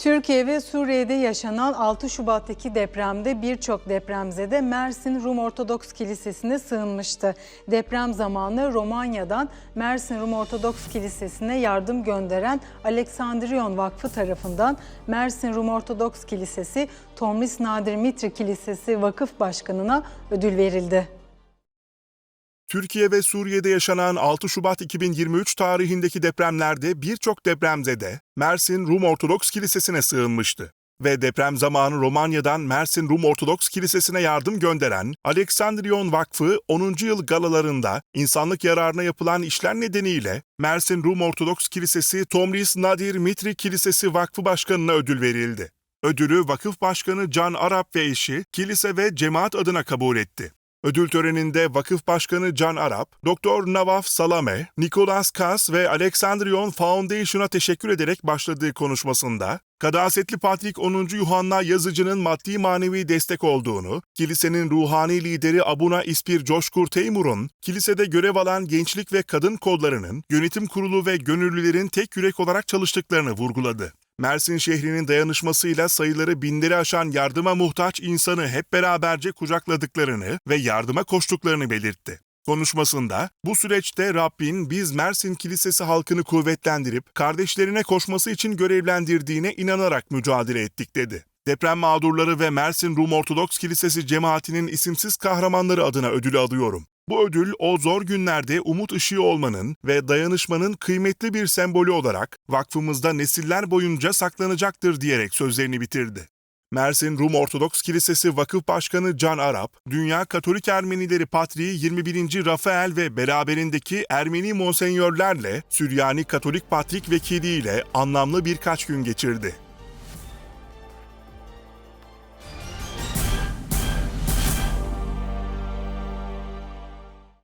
Türkiye ve Suriye'de yaşanan 6 Şubat'taki depremde birçok depremzede Mersin Rum Ortodoks Kilisesi'ne sığınmıştı. Deprem zamanı Romanya'dan Mersin Rum Ortodoks Kilisesi'ne yardım gönderen Aleksandriyon Vakfı tarafından Mersin Rum Ortodoks Kilisesi Tomris Nadir Mitri Kilisesi Vakıf Başkanı'na ödül verildi. Türkiye ve Suriye'de yaşanan 6 Şubat 2023 tarihindeki depremlerde birçok depremzede Mersin Rum Ortodoks Kilisesi'ne sığınmıştı. Ve deprem zamanı Romanya'dan Mersin Rum Ortodoks Kilisesi'ne yardım gönderen Aleksandriyon Vakfı 10. yıl galalarında insanlık yararına yapılan işler nedeniyle Mersin Rum Ortodoks Kilisesi Tomris Nadir Mitri Kilisesi Vakfı Başkanı'na ödül verildi. Ödülü vakıf başkanı Can Arap ve eşi kilise ve cemaat adına kabul etti. Ödül töreninde Vakıf Başkanı Can Arap, Doktor Navaf Salame, Nicholas Kas ve Alexandrion Foundation'a teşekkür ederek başladığı konuşmasında, Kadasetli Patrik 10. Yuhanna yazıcının maddi manevi destek olduğunu, kilisenin ruhani lideri Abuna İspir Coşkur Teymur'un, kilisede görev alan gençlik ve kadın kollarının, yönetim kurulu ve gönüllülerin tek yürek olarak çalıştıklarını vurguladı. Mersin şehrinin dayanışmasıyla sayıları binleri aşan yardıma muhtaç insanı hep beraberce kucakladıklarını ve yardıma koştuklarını belirtti. Konuşmasında bu süreçte Rabbin biz Mersin Kilisesi halkını kuvvetlendirip kardeşlerine koşması için görevlendirdiğine inanarak mücadele ettik dedi. Deprem mağdurları ve Mersin Rum Ortodoks Kilisesi cemaatinin isimsiz kahramanları adına ödülü alıyorum. Bu ödül o zor günlerde umut ışığı olmanın ve dayanışmanın kıymetli bir sembolü olarak vakfımızda nesiller boyunca saklanacaktır diyerek sözlerini bitirdi. Mersin Rum Ortodoks Kilisesi Vakıf Başkanı Can Arap, Dünya Katolik Ermenileri Patriği 21. Rafael ve beraberindeki Ermeni monsenyörlerle Süryani Katolik Patrik vekiliyle anlamlı birkaç gün geçirdi.